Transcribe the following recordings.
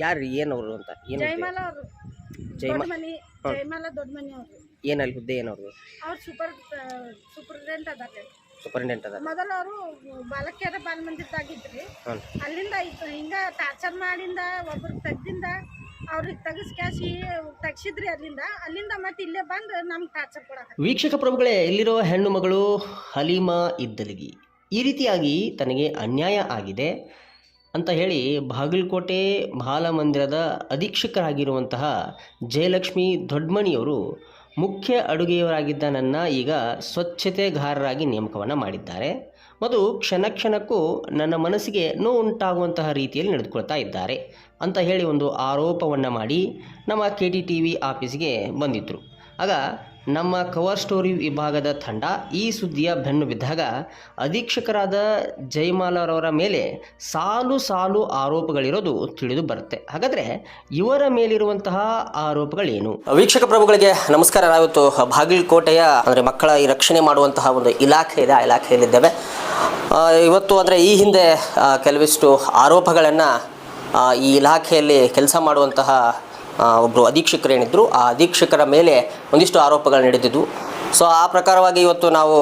ಯಾರು ಏನವರು ಅಂತ? ಏನು ಜಯಮಾಲ ಅವರು. ಜಯಮ ದೊಡ್ಡ ಮನಿ ಜಯಮಾಲ ದೊಡ್ಡ ಮನಿ ಅವರು. ಏನಲ್ಲಿ ಹುದ್ದೆ ಏನವ್ರು ಅವ್ರು ಸೂಪರ್ ಸೂಪರ್ಡೆಂಟ್ ಅದಾರೆ ಸೂಪರಿಂಟೆಂಟ್ ಅದ ಮೊದಲು ಅವರು ಬಾಲಕಿಯರ ಬಾಲ ಮಂದಿರ್ದಾಗಿದ್ರಿ ಹ್ಞೂ ಅಲ್ಲಿಂದ ಇದ್- ಹಿಂಗ ಟಾರ್ಚರ್ ಮಾಡಿಂದ ಒಬ್ರಿಗೆ ತೆಗ್ದಿಂದ ಅವ್ರಿಗೆ ತೆಗಿಸ್ ಕ್ಯಾಶಿ ತೆಗ್ಸಿದ್ರಿ ಅಲ್ಲಿಂದ. ಅಲ್ಲಿಂದ ಮತ್ತೆ ಇಲ್ಲೇ ಬಂದು ನಮ್ಗೆ ಟಾರ್ಚರ್ ಕೊಡಕ ವೀಕ್ಷಕ ಪ್ರಭುಗಳೇ ಇಲ್ಲಿರೋ ಹೆಣ್ಣು ಮಗಳು ಹಲೀಮಾ ಇದ್ದಲಿಗಿ. ಈ ರೀತಿಯಾಗಿ ತನಗೆ ಅನ್ಯಾಯ ಆಗಿದೆ. ಅಂತ ಹೇಳಿ ಬಾಗಲಕೋಟೆ ಬಾಲಮಂದಿರದ ಅಧೀಕ್ಷಕರಾಗಿರುವಂತಹ ಜಯಲಕ್ಷ್ಮಿ ದೊಡ್ಮಣಿಯವರು ಮುಖ್ಯ ಅಡುಗೆಯವರಾಗಿದ್ದ ನನ್ನ ಈಗ ಸ್ವಚ್ಛತೆಗಾರರಾಗಿ ನೇಮಕವನ್ನು ಮಾಡಿದ್ದಾರೆ. ಮತ್ತು ಕ್ಷಣ ಕ್ಷಣಕ್ಕೂ ನನ್ನ ಮನಸ್ಸಿಗೆ ನೋವು ಉಂಟಾಗುವಂತಹ ರೀತಿಯಲ್ಲಿ ನಡೆದುಕೊಳ್ತಾ ಇದ್ದಾರೆ ಅಂತ ಹೇಳಿ ಒಂದು ಆರೋಪವನ್ನು ಮಾಡಿ ನಮ್ಮ ಕೆ ಟಿ ಟಿ ವಿ ಆಫೀಸ್ಗೆ ಬಂದಿದ್ದರು ಆಗ ನಮ್ಮ ಕವರ್ ಸ್ಟೋರಿ ವಿಭಾಗದ ತಂಡ ಈ ಸುದ್ದಿಯ ಬೆನ್ನು ಬಿದ್ದಾಗ ಅಧೀಕ್ಷಕರಾದ ಜಯಮಾಲರವರ ಮೇಲೆ ಸಾಲು ಸಾಲು ಆರೋಪಗಳಿರೋದು ತಿಳಿದು ಬರುತ್ತೆ. ಹಾಗಾದರೆ ಇವರ ಮೇಲಿರುವಂತಹ ಆರೋಪಗಳೇನು? ವೀಕ್ಷಕ ಪ್ರಭುಗಳಿಗೆ ನಮಸ್ಕಾರ. ನಾವಿವತ್ತು ಬಾಗಲಕೋಟೆಯ, ಅಂದರೆ ಮಕ್ಕಳ ಈ ರಕ್ಷಣೆ ಮಾಡುವಂತಹ ಒಂದು ಇಲಾಖೆ ಇದೆ. ಆ ಇಲಾಖೆಯಲ್ಲಿದ್ದೇವೆ. ಇವತ್ತು ಅಂದರೆ ಈ ಹಿಂದೆ ಕೆಲವಿಷ್ಟು ಆರೋಪಗಳನ್ನು ಈ ಇಲಾಖೆಯಲ್ಲಿ ಕೆಲಸ ಮಾಡುವಂತಹ ಒಬ್ಬರು ಅಧೀಕ್ಷಕರು ಏನಿದ್ರು ಆ ಅಧೀಕ್ಷಕರ ಮೇಲೆ ಒಂದಿಷ್ಟು ಆರೋಪಗಳು ನಡೆದಿದ್ದವು ಸೊ ಆ ಪ್ರಕಾರವಾಗಿ ಇವತ್ತು ನಾವು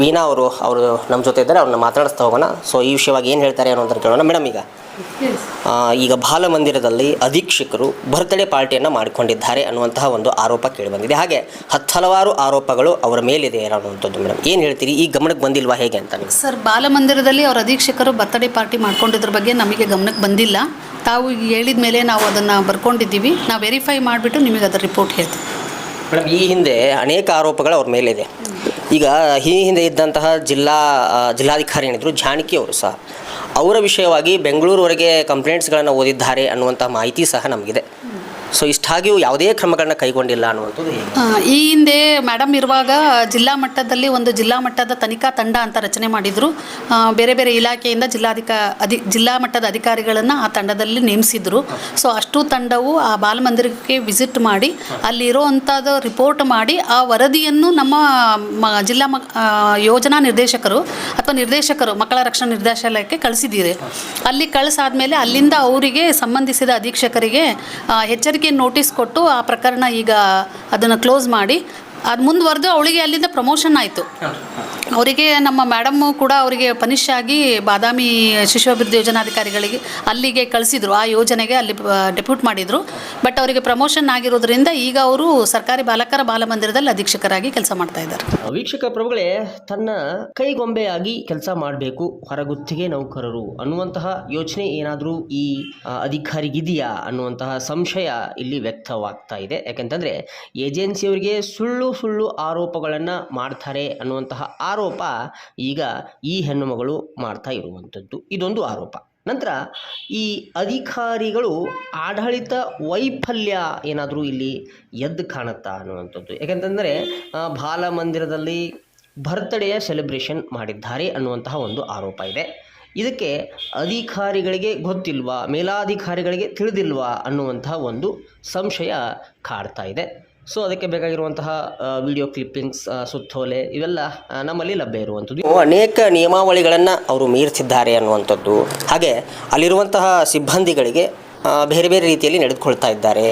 ವೀಣಾ ಅವರು ಅವರು ನಮ್ಮ ಜೊತೆ ಇದ್ದಾರೆ ಅವ್ರನ್ನ ಮಾತಾಡಿಸ್ತಾ ಹೋಗೋಣ. ಸೊ ಈ ವಿಷಯವಾಗಿ ಏನು ಹೇಳ್ತಾರೆ ಅನ್ನೋದನ್ನು ಕೇಳೋಣ. ಮೇಡಮ್ ಈಗ. ಈಗ ಬಾಲಮಂದಿರದಲ್ಲಿ ಅಧೀಕ್ಷಕರು ಬರ್ತ್ಡೇ ಪಾರ್ಟಿಯನ್ನು ಮಾಡಿಕೊಂಡಿದ್ದಾರೆ ಅನ್ನುವಂತಹ ಒಂದು ಆರೋಪ ಕೇಳಿಬಂದಿದೆ. ಹಾಗೆ ಹತ್ತು ಹಲವಾರು ಆರೋಪಗಳು ಅವರ ಮೇಲಿದೆ ಅನ್ನುವಂಥದ್ದು ಮೇಡಮ್ ಏನು ಹೇಳ್ತೀರಿ? ಈ ಗಮನಕ್ಕೆ ಬಂದಿಲ್ವಾ ಹೇಗೆ ಅಂತ ಸರ್ ಬಾಲಮಂದಿರದಲ್ಲಿ ಅವರ ಅಧೀಕ್ಷಕರು ಬರ್ತ್ಡೇ ಪಾರ್ಟಿ ಮಾಡ್ಕೊಂಡಿದ್ರ ಬಗ್ಗೆ ನಮಗೆ ಗಮನಕ್ಕೆ ಬಂದಿಲ್ಲ. ತಾವು ಹೇಳಿದ ಮೇಲೆ ನಾವು ಅದನ್ನು ಬರ್ಕೊಂಡಿದ್ದೀವಿ. ನಾವು ವೆರಿಫೈ ಮಾಡಿಬಿಟ್ಟು ನಿಮಗೆ ಅದರ ರಿಪೋರ್ಟ್ ಹೇಳ್ತೀವಿ. ಮೇಡಮ್, ಈ ಹಿಂದೆ ಅನೇಕ ಆರೋಪಗಳು ಅವ್ರ ಮೇಲಿದೆ. ಈಗ ಈ ಹಿಂದೆ ಇದ್ದಂತಹ ಜಿಲ್ಲಾ ಜಿಲ್ಲಾಧಿಕಾರಿ ಏನಿದ್ರು, ಜಾನಕಿ ಅವರು ಸಹ, ಅವರ ವಿಷಯವಾಗಿ ಬೆಂಗಳೂರುವರೆಗೆ ಕಂಪ್ಲೇಂಟ್ಸ್ಗಳನ್ನು ಓದಿದ್ದಾರೆ ಅನ್ನುವಂಥ ಮಾಹಿತಿ ಸಹ ನಮಗಿದೆ. ಸೊ ಇಷ್ಟಾಗಿಯೂ ಯಾವುದೇ ಕ್ರಮಗಳನ್ನ ಕೈಗೊಂಡಿಲ್ಲ ಅನ್ನುವಂಥದ್ದು ಈ ಹಿಂದೆ ಮೇಡಮ್ ಇರುವಾಗ ಜಿಲ್ಲಾ ಮಟ್ಟದಲ್ಲಿ ಒಂದು ಜಿಲ್ಲಾ ಮಟ್ಟದ ತನಿಖಾ ತಂಡ ಅಂತ ರಚನೆ ಮಾಡಿದ್ರು. ಬೇರೆ ಬೇರೆ ಇಲಾಖೆಯಿಂದ ಜಿಲ್ಲಾಧಿಕ ಅಧಿ ಜಿಲ್ಲಾ ಮಟ್ಟದ ಅಧಿಕಾರಿಗಳನ್ನು ಆ ತಂಡದಲ್ಲಿ ನೇಮಿಸಿದ್ರು. ಸೊ ಅಷ್ಟು ತಂಡವು ಆ ಬಾಲಮಂದಿರಕ್ಕೆ ವಿಸಿಟ್ ಮಾಡಿ ಅಲ್ಲಿರುವಂಥದ್ದು ರಿಪೋರ್ಟ್ ಮಾಡಿ ಆ ವರದಿಯನ್ನು ನಮ್ಮ ಮ ಜಿಲ್ಲಾ ಮ ಆ, ಯೋಜನಾ ನಿರ್ದೇಶಕರು ಅಥವಾ ನಿರ್ದೇಶಕರು ಮಕ್ಕಳ ರಕ್ಷಣಾ ನಿರ್ದೇಶಾಲಯಕ್ಕೆ ಕಳಿಸಿದ್ದೀರಿ. ಅಲ್ಲಿ ಕಳಿಸಾದ್ಮೇಲೆ ಅಲ್ಲಿಂದ ಅವರಿಗೆ ಸಂಬಂಧಿಸಿದ ಅಧೀಕ್ಷಕರಿಗೆ ಎಚ್ಚರಿಕೆ ನೋಟಿಸ್ ಕೊಟ್ಟು ಆ ಪ್ರಕರಣ ಈಗ ಅದನ್ನು ಕ್ಲೋಸ್ ಮಾಡಿ. ಅದು ಮುಂದುವರೆದು ಅವಳಿಗೆ ಅಲ್ಲಿಂದ ಪ್ರಮೋಷನ್ ಆಯಿತು. ಅವರಿಗೆ ನಮ್ಮ ಮೇಡಮ್ಮು ಕೂಡ ಅವರಿಗೆ ಪನಿಷ್ ಆಗಿ ಬಾದಾಮಿ ಶಿಶು ಅಭಿವೃದ್ಧಿ ಯೋಜನಾಧಿಕಾರಿಗಳಿಗೆ ಅಲ್ಲಿಗೆ ಕಳಿಸಿದ್ರು. ಆ ಯೋಜನೆಗೆ ಅಲ್ಲಿ ಡೆಪ್ಯೂಟ್ ಮಾಡಿದರು. ಬಟ್ ಅವರಿಗೆ ಪ್ರಮೋಷನ್ ಆಗಿರೋದ್ರಿಂದ ಈಗ ಅವರು ಸರ್ಕಾರಿ ಬಾಲಕರ ಬಾಲಮಂದಿರದಲ್ಲಿ ಅಧೀಕ್ಷಕರಾಗಿ ಕೆಲಸ ಮಾಡ್ತಾ ಇದ್ದಾರೆ. ವೀಕ್ಷಕ ಪ್ರಭುಗಳೇ, ತನ್ನ ಕೈಗೊಂಬೆಯಾಗಿ ಕೆಲಸ ಮಾಡಬೇಕು, ಹೊರಗುತ್ತಿಗೆ ನೌಕರರು ಅನ್ನುವಂತಹ ಯೋಚನೆ ಏನಾದರೂ ಈ ಅಧಿಕಾರಿಗಿದೆಯಾ ಅನ್ನುವಂತಹ ಸಂಶಯ ಇಲ್ಲಿ ವ್ಯಕ್ತವಾಗ್ತಾ ಇದೆ. ಯಾಕೆಂತಂದರೆ, ಏಜೆನ್ಸಿಯವರಿಗೆ ಸುಳ್ಳು ಸುಳ್ಳು ಆರೋಪಗಳನ್ನು ಮಾಡ್ತಾರೆ ಅನ್ನುವಂತಹ ಆರೋಪ ಈಗ ಈ ಹೆಣ್ಣುಮಗಳು ಮಾಡ್ತಾ ಇರುವಂಥದ್ದು. ಇದೊಂದು ಆರೋಪ. ನಂತರ ಈ ಅಧಿಕಾರಿಗಳು ಆಡಳಿತ ವೈಫಲ್ಯ ಏನಾದರೂ ಇಲ್ಲಿ ಎದ್ದು ಕಾಣುತ್ತಾ ಅನ್ನುವಂಥದ್ದು. ಯಾಕೆಂತಂದರೆ ಬಾಲಮಂದಿರದಲ್ಲಿ ಬರ್ತ್ಡೇಯ ಸೆಲೆಬ್ರೇಷನ್ ಮಾಡಿದ್ದಾರೆ ಅನ್ನುವಂತಹ ಒಂದು ಆರೋಪ ಇದೆ. ಇದಕ್ಕೆ ಅಧಿಕಾರಿಗಳಿಗೆ ಗೊತ್ತಿಲ್ವಾ, ಮೇಲಾಧಿಕಾರಿಗಳಿಗೆ ತಿಳಿದಿಲ್ವಾ ಅನ್ನುವಂತಹ ಒಂದು ಸಂಶಯ ಕಾಡ್ತಾ ಇದೆ. ಸೊ ಅದಕ್ಕೆ ಬೇಕಾಗಿರುವಂತಹ ವಿಡಿಯೋ ಕ್ಲಿಪ್ಪಿಂಗ್ಸ್ ಸುತ್ತೋಲೆ, ಇವೆಲ್ಲ ನಮ್ಮಲ್ಲಿ ಲಭ್ಯ ಇರುವಂಥದ್ದು. ಅನೇಕ ನಿಯಮಾವಳಿಗಳನ್ನು ಅವರು ಮೀರ್ತಿದ್ದಾರೆ ಅನ್ನುವಂಥದ್ದು. ಹಾಗೆ, ಅಲ್ಲಿರುವಂತಹ ಸಿಬ್ಬಂದಿಗಳಿಗೆ ಬೇರೆ ಬೇರೆ ರೀತಿಯಲ್ಲಿ ನಡೆದುಕೊಳ್ತಾ ಇದ್ದಾರೆ.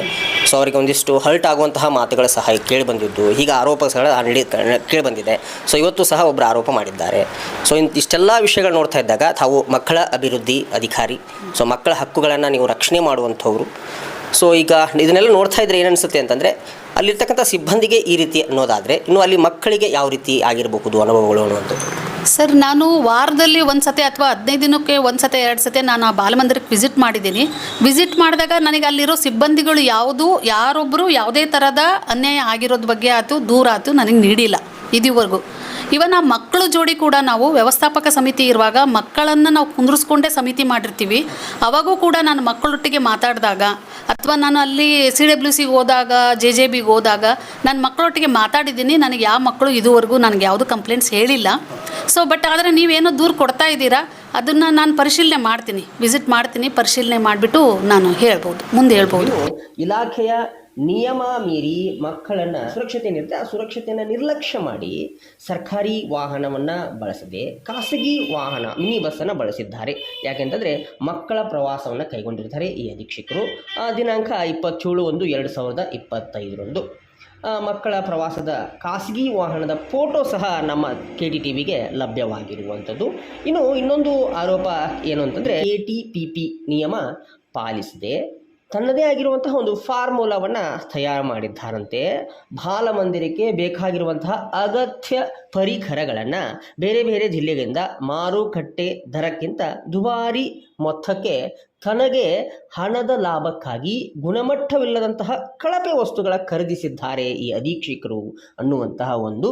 ಸೊ ಅವರಿಗೆ ಒಂದಿಷ್ಟು ಹರ್ಟ್ ಆಗುವಂತಹ ಮಾತುಗಳ ಸಹ ಕೇಳಿ ಬಂದಿದ್ದು. ಈಗ ಆರೋಪಗಳ ನಡಿ ಕೇಳಿ ಬಂದಿದೆ. ಸೊ ಇವತ್ತು ಸಹ ಒಬ್ಬರು ಆರೋಪ ಮಾಡಿದ್ದಾರೆ. ಸೊ ಇಷ್ಟೆಲ್ಲ ವಿಷಯಗಳು ನೋಡ್ತಾ ಇದ್ದಾಗ, ತಾವು ಮಕ್ಕಳ ಅಭಿವೃದ್ಧಿ ಅಧಿಕಾರಿ. ಸೊ ಮಕ್ಕಳ ಹಕ್ಕುಗಳನ್ನು ನೀವು ರಕ್ಷಣೆ ಮಾಡುವಂಥವ್ರು. ಸೊ ಈಗ ಇದನ್ನೆಲ್ಲ ನೋಡ್ತಾ ಇದ್ರೆ ಏನನ್ಸುತ್ತೆ ಅಂತಂದರೆ ಅಲ್ಲಿರ್ತಕ್ಕಂಥ ಸಿಬ್ಬಂದಿಗೆ ಈ ರೀತಿ ಅನ್ನೋದಾದರೆ ಇನ್ನು ಅಲ್ಲಿ ಮಕ್ಕಳಿಗೆ ಯಾವ ರೀತಿ ಆಗಿರಬಹುದು ಅನುಭವಗಳು ಅನ್ನುವಂಥದ್ದು? ಸರ್, ನಾನು ವಾರದಲ್ಲಿ ಒಂದು ಸತಿ ಅಥವಾ ಹದಿನೈದು ದಿನಕ್ಕೆ ಒಂದು ಸತಿ ಎರಡು ಸತಿ ನಾನು ಆ ಬಾಲಮಂದಿರಕ್ಕೆ ವಿಸಿಟ್ ಮಾಡಿದ್ದೀನಿ. ವಿಸಿಟ್ ಮಾಡಿದಾಗ ನನಗೆ ಅಲ್ಲಿರೋ ಸಿಬ್ಬಂದಿಗಳು ಯಾವುದು ಯಾರೊಬ್ಬರು ಯಾವುದೇ ಥರದ ಅನ್ಯಾಯ ಆಗಿರೋದ್ರ ಬಗ್ಗೆ ಆಯಿತು ದೂರ ಆಯಿತು ನನಗೆ ನೀಡಿಲ್ಲ ಇದುವರೆಗೂ. ಇವನ್ ಆ ಮಕ್ಕಳ ಜೋಡಿ ಕೂಡ ನಾವು ವ್ಯವಸ್ಥಾಪಕ ಸಮಿತಿ ಇರುವಾಗ ಮಕ್ಕಳನ್ನು ನಾವು ಕುಂದ್ರಿಸ್ಕೊಂಡೇ ಸಮಿತಿ ಮಾಡಿರ್ತೀವಿ. ಅವಾಗೂ ಕೂಡ ನಾನು ಮಕ್ಕಳೊಟ್ಟಿಗೆ ಮಾತಾಡಿದಾಗ ಅಥವಾ ನಾನು ಅಲ್ಲಿ ಸಿ ಡಬ್ಲ್ಯೂ ಸಿಗೆ ಹೋದಾಗ, ಜೆ ಜೆ ಬಿಗೆ ಹೋದಾಗ ನಾನು ಮಕ್ಕಳೊಟ್ಟಿಗೆ ಮಾತಾಡಿದ್ದೀನಿ. ನನಗೆ ಯಾವ ಮಕ್ಕಳು ಇದುವರೆಗೂ ನನಗೆ ಯಾವುದು ಕಂಪ್ಲೇಂಟ್ಸ್ ಹೇಳಿಲ್ಲ. ಸೊ ಬಟ್ ಆದರೆ ನೀವೇನೋ ದೂರು ಕೊಡ್ತಾ ಇದ್ದೀರಾ? ಅದನ್ನು ನಾನು ಪರಿಶೀಲನೆ ಮಾಡ್ತೀನಿ. ವಿಸಿಟ್ ಮಾಡ್ತೀನಿ. ಪರಿಶೀಲನೆ ಮಾಡಿಬಿಟ್ಟು ನಾನು ಹೇಳ್ಬೋದು. ಮುಂದೆ ಹೇಳ್ಬೋದು. ಇಲಾಖೆಯ ನಿಯಮ ಮೀರಿ ಮಕ್ಕಳನ್ನು ಸುರಕ್ಷತೆ ಏನಿರುತ್ತೆ ಆ ಸುರಕ್ಷತೆಯನ್ನು ನಿರ್ಲಕ್ಷ್ಯ ಮಾಡಿ ಸರ್ಕಾರಿ ವಾಹನವನ್ನು ಬಳಸದೆ ಖಾಸಗಿ ವಾಹನ ಮಿನಿ ಬಸ್ಸನ್ನು ಬಳಸಿದ್ದಾರೆ. ಯಾಕೆಂತಂದರೆ ಮಕ್ಕಳ ಪ್ರವಾಸವನ್ನು ಕೈಗೊಂಡಿರ್ತಾರೆ ಈ ಅಧೀಕ್ಷಕರು. ಆ, ದಿನಾಂಕ ಇಪ್ಪತ್ತೇಳು ಒಂದು ಎರಡು ಸಾವಿರದ ಇಪ್ಪತ್ತೈದರಂದು. ಮಕ್ಕಳ ಪ್ರವಾಸದ ಖಾಸಗಿ ವಾಹನದ ಫೋಟೋ ಸಹ ನಮ್ಮ ಕೆ ಟಿ ಟಿ ವಿಗೆ ಲಭ್ಯವಾಗಿರುವಂಥದ್ದು. ಇನ್ನು ಇನ್ನೊಂದು ಆರೋಪ ಏನು ಅಂತಂದರೆ ಎ ಟಿ ಪಿ ಪಿ ನಿಯಮ ಪಾಲಿಸದೆ ತನ್ನದೇ ಆಗಿರುವಂತಹ ಒಂದು ಫಾರ್ಮುಲಾವನ್ನು ತಯಾರು ಮಾಡಿದ್ದಾರಂತೆ. ಬಾಲಮಂದಿರಕ್ಕೆ ಬೇಕಾಗಿರುವಂತಹ ಅಗತ್ಯ ಪರಿಕರಗಳನ್ನು ಬೇರೆ ಬೇರೆ ಜಿಲ್ಲೆಗಳಿಂದ ಮಾರುಕಟ್ಟೆ ದರಕ್ಕಿಂತ ದುಬಾರಿ ಮೊತ್ತಕ್ಕೆ ತನಗೆ ಹಣದ ಲಾಭಕ್ಕಾಗಿ ಗುಣಮಟ್ಟವಿಲ್ಲದಂತಹ ಕಳಪೆ ವಸ್ತುಗಳ ಖರೀದಿಸಿದ್ದಾರೆ ಈ ಅಧೀಕ್ಷಕರು ಅನ್ನುವಂತಹ ಒಂದು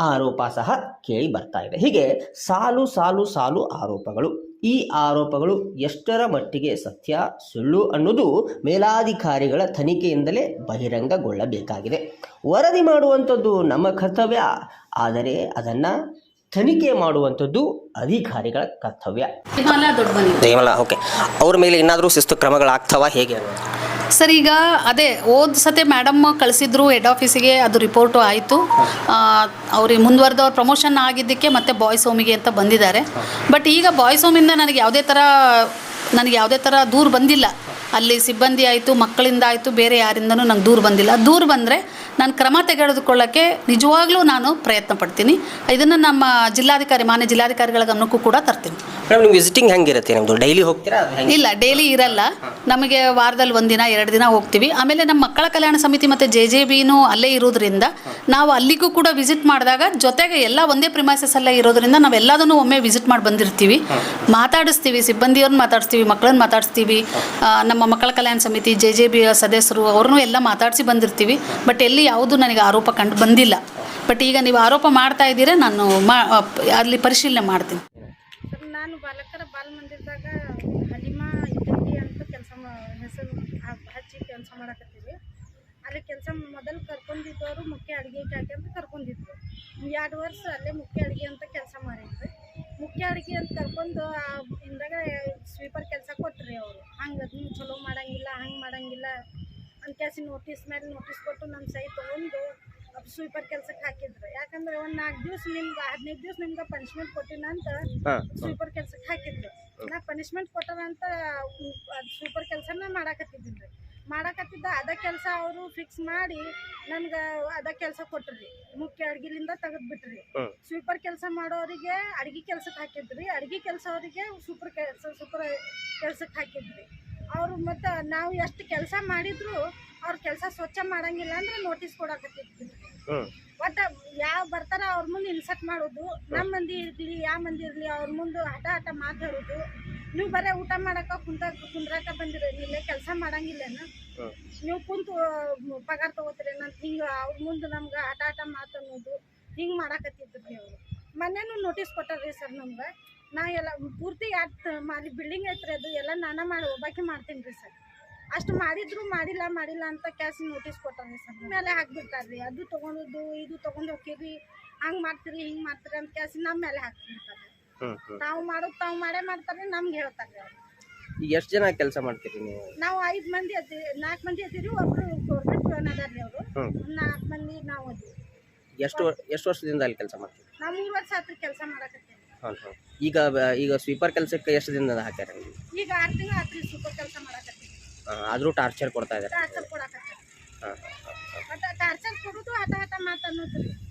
ಆರೋಪ ಸಹ ಕೇಳಿ ಬರ್ತಾ ಇದೆ. ಹೀಗೆ ಸಾಲು ಸಾಲು ಸಾಲು ಆರೋಪಗಳು ಈ ಆರೋಪಗಳು ಎಷ್ಟರ ಮಟ್ಟಿಗೆ ಸತ್ಯ ಸುಳ್ಳು ಅನ್ನೋದು ಮೇಲಾಧಿಕಾರಿಗಳ ತನಿಖೆಯಿಂದಲೇ ಬಹಿರಂಗಗೊಳ್ಳಬೇಕಾಗಿದೆ. ವರದಿ ಮಾಡುವಂಥದ್ದು ನಮ್ಮ ಕರ್ತವ್ಯ ಆದರೆ ಅದನ್ನು ತನಿಖೆ ಮಾಡುವಂಥದ್ದು ಅಧಿಕಾರಿಗಳ ಕರ್ತವ್ಯ. ಓಕೆ ಅವ್ರ ಮೇಲೆ ಏನಾದರೂ ಶಿಸ್ತು ಕ್ರಮಗಳಾಗ್ತವ ಹೇಗೆ ಸರ್, ಈಗ ಅದೇ, ಹೋದ ಸತೆ ಮೇಡಮ್ ಕಳಿಸಿದ್ರು ಹೆಡ್ ಆಫೀಸಿಗೆ ಅದು ರಿಪೋರ್ಟು ಆಯಿತು. ಅವ್ರಿಗೆ ಮುಂದುವರೆದವ್ರ ಪ್ರಮೋಷನ್ ಆಗಿದ್ದಕ್ಕೆ ಮತ್ತೆ ಬಾಯ್ಸ್ ಹೋಮಿಗೆ ಅಂತ ಬಂದಿದ್ದಾರೆ. ಬಟ್ ಈಗ ಬಾಯ್ಸ್ ಹೋಮಿಂದ ನನಗೆ ಯಾವುದೇ ಥರ ನನಗೆ ಯಾವುದೇ ಥರ ದೂರು ಬಂದಿಲ್ಲ. ಅಲ್ಲಿ ಸಿಬ್ಬಂದಿ ಆಯಿತು ಮಕ್ಕಳಿಂದ ಆಯಿತು ಬೇರೆ ಯಾರಿಂದನೂ ನಂಗೆ ದೂರು ಬಂದಿಲ್ಲ. ದೂರು ಬಂದರೆ ನಾನು ಕ್ರಮ ತೆಗೆದುಕೊಳ್ಳೋಕ್ಕೆ ನಿಜವಾಗ್ಲೂ ನಾನು ಪ್ರಯತ್ನ ಪಡ್ತೀನಿ. ಇದನ್ನು ನಮ್ಮ ಜಿಲ್ಲಾಧಿಕಾರಿ ಮಾನ್ಯ ಜಿಲ್ಲಾಧಿಕಾರಿಗಳ ಗಮನಕ್ಕೂ ಕೂಡ ತರ್ತೀನಿ. ಮೇಡಮ್ ನೀವು ವಿಸಿಟಿಂಗ್ ಹೆಂಗಿರುತ್ತೆ? ನಿಮ್ಮದು ಡೈಲಿ ಹೋಗ್ತೀರಾ? ಇಲ್ಲ ಡೈಲಿ ಇರಲ್ಲ. ನಮಗೆ ವಾರದಲ್ಲಿ ಒಂದಿನ ಎರಡು ದಿನ ಹೋಗ್ತೀವಿ. ಆಮೇಲೆ ನಮ್ಮ ಮಕ್ಕಳ ಕಲ್ಯಾಣ ಸಮಿತಿ ಮತ್ತು ಜೆ ಜೆ ಬಿನೂ ಅಲ್ಲೇ ಇರೋದ್ರಿಂದ ನಾವು ಅಲ್ಲಿಗೂ ಕೂಡ ವಿಸಿಟ್ ಮಾಡಿದಾಗ ಜೊತೆಗೆ ಎಲ್ಲ ಒಂದೇ ಪ್ರಿಮೈಸಸ್ ಅಲ್ಲೇ ಇರೋದ್ರಿಂದ ನಾವೆಲ್ಲದನ್ನು ಒಮ್ಮೆ ವಿಸಿಟ್ ಮಾಡಿ ಬಂದಿರ್ತೀವಿ. ಮಾತಾಡಿಸ್ತೀವಿ ಸಿಬ್ಬಂದಿಯವ್ರನ್ನ ಮಾತಾಡಿಸ್ತೀವಿ ಮಕ್ಕಳನ್ನ ಮಾತಾಡಿಸ್ತೀವಿ. ಆ, ನಮ್ಮ ಮಕ್ಕಳ ಕಲ್ಯಾಣ ಸಮಿತಿ, ಜೆ ಜೆ ಬಿ ಸದಸ್ಯರು ಅವ್ರನ್ನೂ ಎಲ್ಲ ಮಾತಾಡಿಸಿ ಬಂದಿರ್ತೀವಿ. ಬಟ್ ಎಲ್ಲಿ ಯಾವುದು ನನಗೆ ಆರೋಪ ಕಂಡು ಬಂದಿಲ್ಲ. ಬಟ್ ಈಗ ನೀವು ಆರೋಪ ಮಾಡ್ತಾ ಇದ್ದೀರಾ, ನಾನು ಅಲ್ಲಿ ಪರಿಶೀಲನೆ ಮಾಡ್ತೀನಿ. ನಾನು ಬಾಲಕರ ಬಾಲ್ ಮಂದಿರದಾಗ ಹಲಿಮಾ ಇದ್ದಿ ಅಂತ ಕೆಲಸ ಹೆಸರು ಹಚ್ಚಿ ಕೆಲಸ ಮಾಡಕತ್ತೀವಿ. ಅಲ್ಲಿ ಕೆಲಸ ಮೊದಲು ಕರ್ಕೊಂಡಿದ್ದವರು ಮುಖ್ಯ ಅಡುಗೆ ಅಂತ ಕರ್ಕೊಂಡಿದ್ರು. ಎರಡು ವರ್ಷ ಅಲ್ಲೇ ಮುಖ್ಯ ಅಡುಗೆ ಅಂತ ಕೆಲಸ ಮಾಡಿದ್ವಿ ಮುಖ್ಯ ಅಡುಗೆ ಅಂತ ಕರ್ಕೊಂಡು ಆ ಹಿಂದಾಗ ಸ್ವೀಪರ್ ಕೆಲಸ ಕೊಟ್ರಿ ಅವರು. ಹಂಗೆ ನೀವು ಚಲೋ ಮಾಡೋಂಗಿಲ್ಲ ಹಂಗೆ ಮಾಡೋಂಗಿಲ್ಲ ಅಂತ ಕೇಸಿ ನೋಟಿಸ್ ಮೇಲೆ ನೋಟಿಸ್ ಕೊಟ್ಟು ನಮ್ಮ ಸೈ ತೊಗೊಂಡು ಸ್ವೀಪರ್ ಕೆಲ್ಸಕ್ಕೆ ಹಾಕಿದ್ರು. ಯಾಕಂದ್ರೆ ಒಂದು ನಾಲ್ಕು ದಿವಸ ನಿಮ್ಗೆ ಹದಿನೈದು ದಿವಸ ನಿಮ್ಗೆ ಪನಿಷ್ಮೆಂಟ್ ಕೊಟ್ಟಿನ ಅಂತ ಹಾಂ ಸ್ವೀಪರ್ ಕೆಲ್ಸಕ್ಕೆ ಹಾಕಿದ್ರು. ನಾ ಪನಿಷ್ಮೆಂಟ್ ಅಂತ ಸ್ವೀಪರ್ ಕೆಲಸನ ಮಾಡಾಕತ್ತಿದ್ದಿಲ್ರಿ ಮಾಡಾಕತ್ತಿದ್ದ ಅದ ಕೆಲಸ ಅವರು ಫಿಕ್ಸ್ ಮಾಡಿ ನನ್ಗೆ ಅದ ಕೆಲಸ ಕೊಟ್ರಿ ಮುಖ್ಯ ಅಡ್ಗಿಲಿಂದ ತೆಗೆದ್ ಬಿಟ್ರಿ ಸ್ವೀಪರ್ ಕೆಲಸ ಮಾಡೋರಿಗೆ ಅಡ್ಗೆ ಕೆಲ್ಸಕ್ಕೆ ಹಾಕಿದ್ರಿ ಅಡ್ಗೆ ಕೆಲಸ ಅವರಿಗೆ ಸೂಪರ್ ಕೆಲಸ ಸೂಪರ್ ಕೆಲ್ಸಕ್ಕೆ ಹಾಕಿದ್ರಿ ಅವರು ಮತ್ತು ನಾವು ಎಷ್ಟು ಕೆಲಸ ಮಾಡಿದ್ರು ಅವ್ರ ಕೆಲಸ ಸ್ವಚ್ಛ ಮಾಡಂಗಿಲ್ಲ ಅಂದ್ರೆ ನೋಟಿಸ್ ಕೊಡಕತ್ತಿದ್ರಿ ಒಟ್ಟ ಯಾವ ಬರ್ತಾರ ಅವ್ರ ಮುಂದೆ ಇನ್ಸರ್ಟ್ ಮಾಡೋದು ನಮ್ಮ ಮಂದಿ ಇರ್ಲಿ ಯಾವ ಮಂದಿ ಇರ್ಲಿ ಅವ್ರ ಮುಂದೆ ಹಠ ಹಠ ಮಾತಾಡೋದು ನೀವು ಬರೀ ಊಟ ಮಾಡಕ ಕುಂತ ಕುಂದ್ರಾಕ ಬಂದಿರಿ ಇಲ್ಲೇ ಕೆಲಸ ಮಾಡಂಗಿಲ್ಲೇನ. ನೀವು ಕುಂತು ಪಗಾರ ತಗೋತೀರೇನ ಹಿಂಗೆ ಅವ್ರ ಮುಂದೆ ನಮ್ಗೆ ಆಟ ಆಟ ಮಾತು ಮಾತನ್ನೋದು ಹಿಂಗೆ ಮಾಡಾಕತ್ತಿದ್ರಿ ಅವರು ಮೊನ್ನೆನೂ ನೋಟಿಸ್ ಕೊಟ್ಟಾರ್ರಿ ಸರ್ ನಮ್ಗೆ. ನಾ ಎಲ್ಲ ಪೂರ್ತಿ ಯಾಕೆ ಮಾಡಿ ಬಿಲ್ಡಿಂಗ್ ಐತ್ರಿ ಅದು ಎಲ್ಲ ನಾನೇ ಮಾಡಿ ಒಬ್ಬಾಕಿ ಮಾಡ್ತೀನಿ ರೀ ಸರ್ ಅಷ್ಟು ಮಾಡಿದ್ರು ಮಾಡಿಲ್ಲ ಮಾಡಿಲ್ಲ ಅಂತ ಕ್ಯಾಸ್ ನೋಟಿಸ್ ಕೊಟ್ಟಾರ್ರಿ ಸರ್ ಮೇಲೆ ಹಾಕ್ಬಿಡ್ತಾರ್ರಿ. ಅದು ತೊಗೊಂಡದ್ದು ಇದು ತೊಗೊಂಡು ಹೋಗಿರಿ ಹಂಗೆ ಮಾಡ್ತೀರಿ ಹಿಂಗೆ ಮಾಡ್ತೀರಿ ಅಂತ ಕ್ಯಾಸ್ ನಮ್ಮ ಮೇಲೆ ಹಾಕ್ಬಿಡ್ತಾರೆ ತಾವು ಮಾಡೋದು ತಾವು ಮಾಡೇ ಮಾಡ್ತಾರೆ ನಮ್ಗೆ ಹೇಳ್ತಾರೆ ಈಗ ಎಷ್ಟು ಜನ ಕೆಲಸ ಮಾಡ್ತೀರಿ ನೀವು? ನಾವು ಐದು ಮಂದಿ ಅದಿ ನಾಲ್ಕು ಮಂದಿ ಅದಿರಿ ಒಬ್ರು ಗೌರ್ಮೆಂಟ್ ಪ್ಲಾನ್ ಅದಾರ ರೀ ಅವರು. ನಾಲ್ಕು ಮಂದಿ ನಾವು ಅದಿ ಎಷ್ಟು ಎಷ್ಟು ವರ್ಷದಿಂದ ಅಲ್ಲಿ ಕೆಲಸ ಮಾಡ್ತೀವಿ ನಾವು ಮೂರು ವರ್ಷ ಆತ್ರಿ ಕೆಲಸ ಮಾಡಕತ್ತೀವಿ. ಹಾಂ ಹಾಂ ಈಗ ಬ- ಈಗ ಸ್ವೀಪರ್ ಕೆಲಸಕ್ಕೆ ಎಷ್ಟು ದಿನದಿಂದ ಹಾಕ್ಯಾರ ನೀವು? ಈಗ ಆರು ತಿಂಗಳು ಆತ್ರಿ ಸೂಪರ್ ಕೆಲಸ ಮಾಡಕತ್ತೀವಿ. ಆದರೂ ಟಾರ್ಚರ್ ಕೊಡ್ತಾ ಇದ್ದಾರೆ ಟಾರ್ಚರ್ ಕೊಡಕತ್ತೀವಿ. ಹಾಂ ಮತ್ತೆ ಟಾರ್ಚರ್ ಕೊಡೋದು ಹಠ ಹಠ ಮಾತನ್ನೋದ್ರಿ ಹ್ಞೂ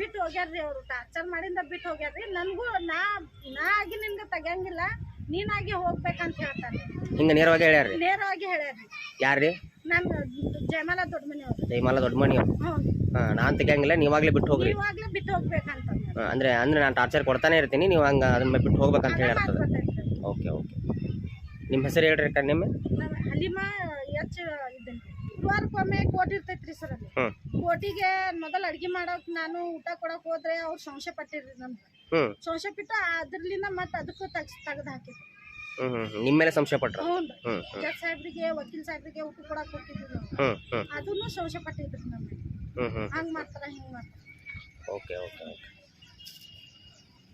ಬಿಟ್ಟು ಹೋಗ್ಯಾರ್ರಿ ಅವರು. ಟಾರ್ಚರ್ ಮಾಡಿಂದ ಬಿಟ್ಟು ಹೋಗ್ಯಾರ್ರಿ. ನನಗೂ ನಾ ನಾ ಆಗಿ ನಿನ್ಗೆ ತೆಗಿಯಂಗಿಲ್ಲ. ನೀನಾಗಿ ಹೋಗ್ಬೇಕಂತ ಹೇಳ್ತಾರೆ ಹಿಂಗೆ ನೇರವಾಗಿ ಹೇಳ್ಯಾರ್ರಿ? ನೇರವಾಗಿ ಹೇಳ್ಯಾರ್ರಿ. ಯಾರ್ರಿ? ನಾನು ಜಯಮಾಲ ದೊಡ್ಡ ಮನೆಯವರು ದಯಮಾಲ ದೊಡ್ಡ ಮಣಿ ಅವ್ರು ಹ್ಞೂ ಹಾಂ ನಾನು ತೆಗಿಯಂಗಿಲ್ಲ ನೀವಾಗಲೇ ಬಿಟ್ಟು ಹೋಗ್ರಿ. ಬಿಟ್ಟು ಹೋಗ್ಬೇಕಂತ ಹಾಂ, ಅಂದ್ರೆ ಅಂದ್ರೆ ನಾನು ಟಾರ್ಚರ್ ಕೊಡ್ತಾನೆ ಇರ್ತೀನಿ ನೀವು ಹಂಗ ಅದನ್ನ ಬಿಟ್ಟು ಹೋಗ್ಬೇಕಂತ ಹೇಳಿರ್ತದೆ. Okay okay. ನಿಮ್ಮ ಹೆಸರು ಹೇಳ್ರಿ ಅಕ್ಕ ನಿಮ್ಮ? ನಮ್ಮ ಹಲಿಮಾ ಎಚ್ ವಾರಕ್ಕೊಮ್ಮೆ ಕೋಟಿ ಇರ್ತೈತ್ರಿ ಸರ್ ಅಲ್ಲಿ. ಕೋಟಿಗೆ ಮೊದಲು ಅಡ್ಗೆ ಮಾಡೋಕ್ ನಾನು ಊಟ ಕೊಡಕ್ ಹೋದ್ರೆ ಅವ್ರು ಸಂಶಯ ಪಟ್ಟಿರ್ರಿ ನಮ್ಗೆ. ಹ್ಞೂ ಸಂಶಯ ಬಿಟ್ಟು ಅದ್ರಲಿಂದ ಮತ್ತೆ ಅದಕ್ಕೂ ತೆಗ್ಸ್ ತೆಗ್ದು ಹಾಕಿದ್ರು ನಿಮ್ಮೇಲೆ ನಿಮ್ಮ ಮೇಲೆ ಸಂಶಯ ಪಟ್ರು. ಹ್ಞೂ ಜಡ್ ಸಾಹೇಬ್ರಿಗೆ ವಕೀಲ್ ಸಾಹೇಬ್ರಿಗೆ ಊಟ ಕೊಡಕ್ ಹೋಗ್ತಿದ್ವಿ ನಾವು. ಅದನ್ನು ಸಂಶಯ ಪಟ್ಟಿದ್ರು ನಮ್ಗೆ. ಹಂಗ್ ಮಾಡ್ತಾರ ಹಿಂಗ್ ಮಾಡ್ತಾರ. Okay okay okay.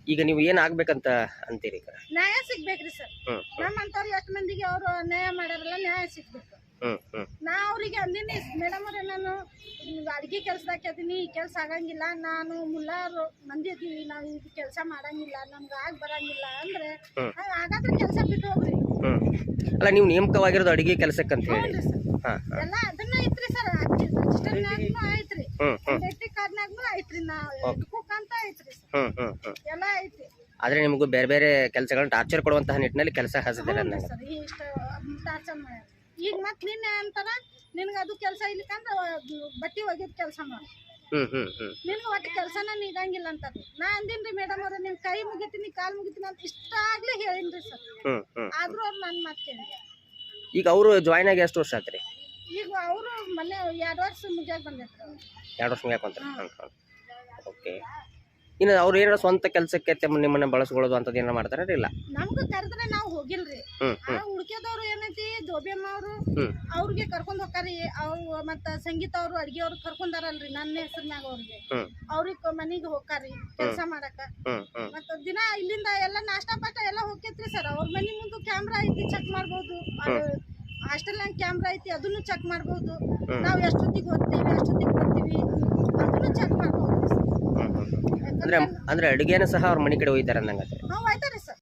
ಈಗ ನೀವು ಏನು ಆಗ್ಬೇಕಂತ ಅಂತೀರಿ ಈಗ ನ್ಯಾಯ ಸಿಗ್ಬೇಕ್ರಿ ಸರ್. ಹ್ಞೂ ನಮ್ಮಂತವ್ರು ಎಷ್ಟು ಮಂದಿಗೆ ಅವರು ನ್ಯಾಯ ಮಾಡಾರಲ್ಲ ನ್ಯಾಯ ಸಿಗ್ಬೇಕು. ನಾ ಅವ್ರಿಗೆ ಅವ್ರಿಗೆ ಅಂದಿನಿ ಮೇಡಮ್ ಅವ್ರೆ ನಾನು ಅಡಿಗೆ ಕೆಲ್ಸದಾಗ ಅದೀನಿ ಈ ಕೆಲಸ ಆಗಂಗಿಲ್ಲ. ನಾನು ಮುಲ್ಲಾರು ಮಂದಿ ಅದೀವಿ ನಾವು ಇದು ಕೆಲಸ ಮಾಡಂಗಿಲ್ಲ ನಮ್ಗೆ ಆಗ ಬರಂಗಿಲ್ಲ ಅಂದ್ರೆ ಹಾಗಾದ್ರೆ ಕೆಲಸ ಬಿಟ್ಟು ಹೋಗ್ರಿ. ಹ್ಞೂ ಅಲ್ಲ ನೀವು ನೇಮಕವಾಗಿರೋದು ಅಡಿಗೆ ಕೆಲಸಕ್ಕೆ ಅಂತ ಹೇಳಿ. ಎಲ್ಲ ಅದನ್ನ ಐತ್ರಿ ಸರ್ ರಿಜಿಸ್ಟರ್ನಾಗ್ನು ಐತ್ರಿ. ಐಡೆಂಟಿ ಕಾರ್ಡ್ನಾಗ್ನು ಐತ್ರಿ ನಾ ಕುಕ್ ಅಂತ ಐತ್ರಿ ಎಲ್ಲ ಐತಿ ಆದರೆ ನಿಮಗೂ ಬೇರೆ ಬೇರೆ ಕೆಲಸಗಳನ್ನ ಟಾರ್ಚರ್ ಕೊಡುವಂತಹ ನಿಟ್ಟಿನಲ್ಲಿ ಕೆಲಸ ಹಸಿದ್ರೆ ಟಾರ್ಚರ್ ಮಾಡ್ಯಾರ. ಈಗ ಮತ್ತೆ ನಿನ್ನೆ ಅಂತಾರ ನಿನ್ಗೆ ಅದು ಕೆಲಸ ಇಲ್ಲಿಕಂದ್ರ ಬಟ್ಟಿ ಒಗೆದ್ ಕೆಲಸ ಮಾಡಿ. ನಿನ್ಗೆ ಒಟ್ಟು ಕೆಲಸನ ನೀಡಂಗಿಲ್ಲ ಅಂತಾರೆ. ನಾ ಅಂದಿನ್ರಿ ಮೇಡಮ್ ಅವ್ರ ನಿನ್ ಕೈ ಮುಗಿತೀನಿ ಕಾಲ್ ಮುಗಿತೀನಿ ಅಂತ ಇಷ್ಟ ಆಗ್ಲೇ ಹೇಳಿನ್ರಿ ಸರ್. ಆದ್ರೂ ಅವ್ರು ನನ್ನ ಮಾತು ಈಗ ಅವರು ಜಾಯ್ನ್ ಆಗಿ ಎಷ್ಟು ವರ್ಷ ಆತ್ರಿ? ಈಗ ಅವರು ಮೊನ್ನೆ ಎರಡು ವರ್ಷ ಮುಗಿಯಾಗ ಅವ್ರು ಎರಡು ವರ್ಷ ಮುಗಿಯಾಕ ಓಕೆ ಇನ್ನು ಅವ್ರು ಏನಾರ ಸ್ವಂತ ಕೆಲಸಕ್ಕೆ ನಿಮ್ಮನ್ನ ಬಳಸ್ಕೊಳ್ಳೋದು ಅಂತದ್ದು ಏನಾರ ಮಾಡ್ತಾರೆ ಇಲ್ಲ? ನಮ್ಗೆ ಕರೆದ್ರೆ ನಾವು ಹೋಗಿಲ್ರಿ. ಉಳ್ಕೆದವ್ರು ಏನೈತಿ ದೋಬ್ಯಮ್ಮ ಅವರು ಅವ್ರಿಗೆ ಕರ್ಕೊಂಡ್ ಹೋಗ್ತಾರಿ. ಅವ್ರು ಮತ್ತ ಸಂಗೀತ ಅವರು ಅಡ್ಗೆ ಅವ್ರು ಕರ್ಕೊಂಡಾರಲ್ರಿ ನನ್ನ ಹೆಸರ್ನಾಗ ಅವ್ರಿಗೆ. ಹ್ಞೂ ಅವ್ರಿಗೆ ಮನಿಗೆ ಹೋಗ್ತಾರಿ ಕೆಲಸ ಮಾಡಕ ಮತ್ತ ದಿನ ಇಲ್ಲಿಂದ ಎಲ್ಲ ನಾಷ್ಟಾ ಪಾಟ ಎಲ್ಲ ಹೋಗ್ತೈತ್ರಿ ಸರ್. ಅವ್ರ ಮನಿ ಮುಂದೆ ಕ್ಯಾಮ್ರಾ ಐತಿ ಚೆಕ್ ಮಾಡ್ಬೋದು. ಹಾಸ್ಟೆಲ್ನಾಗ ಕ್ಯಾಮ್ರಾ ಐತಿ ಅದನ್ನು ಚೆಕ್ ಮಾಡ್ಬೋದು. ಹ್ಮ್. ನಾವು ಎಷ್ಟೊತ್ತಿಗೆ ಓದ್ತೀವಿ ಎಷ್ಟೊತ್ತಿಗೆ ಬರ್ತೀವಿ ಅದನ್ನು ಚೆಕ್ ಮಾಡ್ಬೋದು. ಅಂದ್ರೆ ಅಂದ್ರೆ ಅಡುಗೆನೂ ಸಹ ಅವ್ರ ಮನೆ ಕಡೆ ಆಯ್ತಾರಿ ಸರ್.